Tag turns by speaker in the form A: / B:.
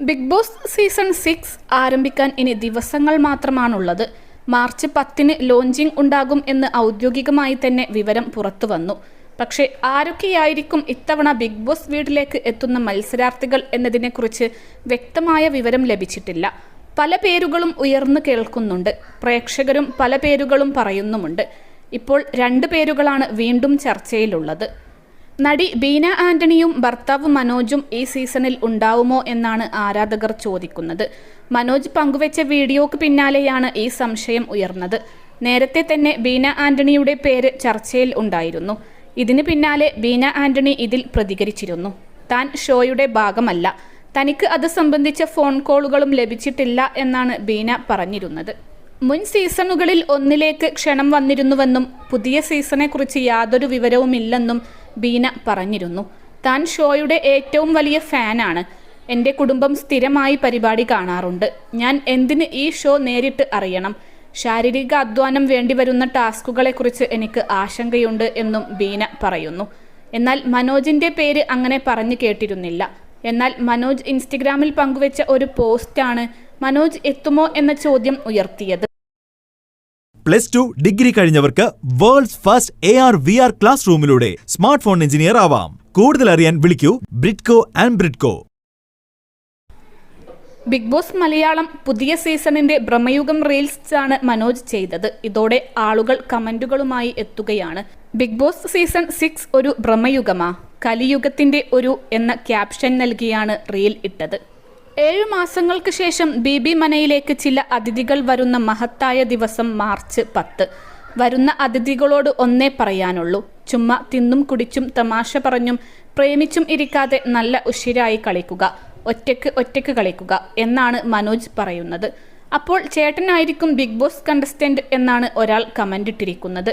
A: Big boss season six ആരംഭിക്കാൻ ഇനി ദിവസങ്ങൾ മാത്രമാണുള്ളത്. മാർച്ച് പത്തിന് ലോഞ്ചിങ് ഉണ്ടാകും എന്ന് ഔദ്യോഗികമായി തന്നെ വിവരം പുറത്തു വന്നു. പക്ഷേ ആരൊക്കെയായിരിക്കും ഇത്തവണ ബിഗ് ബോസ് വീട്ടിലേക്ക് എത്തുന്ന മത്സരാർത്ഥികൾ എന്നതിനെക്കുറിച്ച് വ്യക്തമായ വിവരം ലഭിച്ചിട്ടില്ല. പല പേരുകളും ഉയർന്നു കേൾക്കുന്നുണ്ട്. പ്രേക്ഷകരും പല പേരുകളും പറയുന്നുമുണ്ട്. ഇപ്പോൾ രണ്ട് പേരുകളാണ് വീണ്ടും ചർച്ചയിലുള്ളത്. നടി ബീന ആന്റണിയും ഭർത്താവ് മനോജും ഈ സീസണിൽ ഉണ്ടാവുമോ എന്നാണ് ആരാധകർ ചോദിക്കുന്നത്. മനോജ് പങ്കുവച്ച വീഡിയോക്ക് പിന്നാലെയാണ് ഈ സംശയം ഉയർന്നത്. നേരത്തെ തന്നെ ബീന ആന്റണിയുടെ പേര് ചർച്ചയിൽ ഉണ്ടായിരുന്നു. ഇതിന് പിന്നാലെ ബീന ആന്റണി ഇതിൽ പ്രതികരിച്ചിരുന്നു. താൻ ഷോയുടെ ഭാഗമല്ല. തനിക്ക് അത് സംബന്ധിച്ച ഫോൺ കോളുകളും ലഭിച്ചിട്ടില്ല എന്നാണ് ബീന പറഞ്ഞിരുന്നത്. മുൻ സീസണുകളിൽ ഒന്നിലേക്ക് ക്ഷണം വന്നിരുന്നുവെന്നും പുതിയ സീസണെക്കുറിച്ച് യാതൊരു വിവരവുമില്ലെന്നും ബീന പറഞ്ഞിരുന്നു. താൻ ഷോയുടെ ഏറ്റവും വലിയ ഫാനാണ്. എന്റെ കുടുംബം സ്ഥിരമായി പരിപാടി കാണാറുണ്ട്. ഞാൻ എന്തിന് ഈ ഷോ നേരിട്ട് അറിയണം? ശാരീരിക അധ്വാനം വേണ്ടിവരുന്ന ടാസ്കുകളെക്കുറിച്ച് എനിക്ക് ആശങ്കയുണ്ട് എന്നും ബീന പറയുന്നു. എന്നാൽ മനോജിന്റെ പേര് അങ്ങനെ പറഞ്ഞു കേട്ടിരുന്നില്ല. എന്നാൽ മനോജ് ഇൻസ്റ്റഗ്രാമിൽ പങ്കുവച്ച ഒരു പോസ്റ്റാണ് മനോജ് എത്തുമോ എന്ന ചോദ്യം ഉയർത്തിയത്.
B: Plus two degree കഴിഞ്ഞവർക്ക് world's first A R V R class റൂമിലൂടെ smart phone engineer ആവാം. കൂടുതൽ അറിയാൻ വിളിക്കൂ Bridco and Bridco.
A: Big boss Malayalam പുതിയ സീസണിന്റെ ഭ്രമയുഗം റീൽസ് ആണ് മനോജ് ചെയ്തത്. ഇതോടെ ആളുകൾ കമന്റുകളുമായി എത്തുകയാണ്. ബിഗ് ബോസ് സീസൺ സിക്സ് ഒരു ഭ്രമയുഗമാ കലിയുഗത്തിന്റെ ഒരു എന്ന ക്യാപ്ഷൻ നൽകിയാണ് റീൽ ഇട്ടത്. ഏഴു മാസങ്ങൾക്ക് ശേഷം ബി ബി മനയിലേക്ക് ചില അതിഥികൾ വരുന്ന മഹത്തായ ദിവസം മാർച്ച് പത്ത്. വരുന്ന അതിഥികളോട് ഒന്നേ പറയാനുള്ളൂ. ചുമ്മാ തിന്നും കുടിച്ചും തമാശ പറഞ്ഞും പ്രേമിച്ചും ഇരിക്കാതെ നല്ല ഉഷിരായി കളിക്കുക. ഒറ്റയ്ക്ക് ഒറ്റയ്ക്ക് കളിക്കുക എന്നാണ് മനോജ് പറയുന്നത്. അപ്പോൾ ചേട്ടനായിരിക്കും ബിഗ് ബോസ് കണ്ടസ്റ്റന്റ് എന്നാണ് ഒരാൾ കമന്റ് ഇട്ടിരിക്കുന്നത്.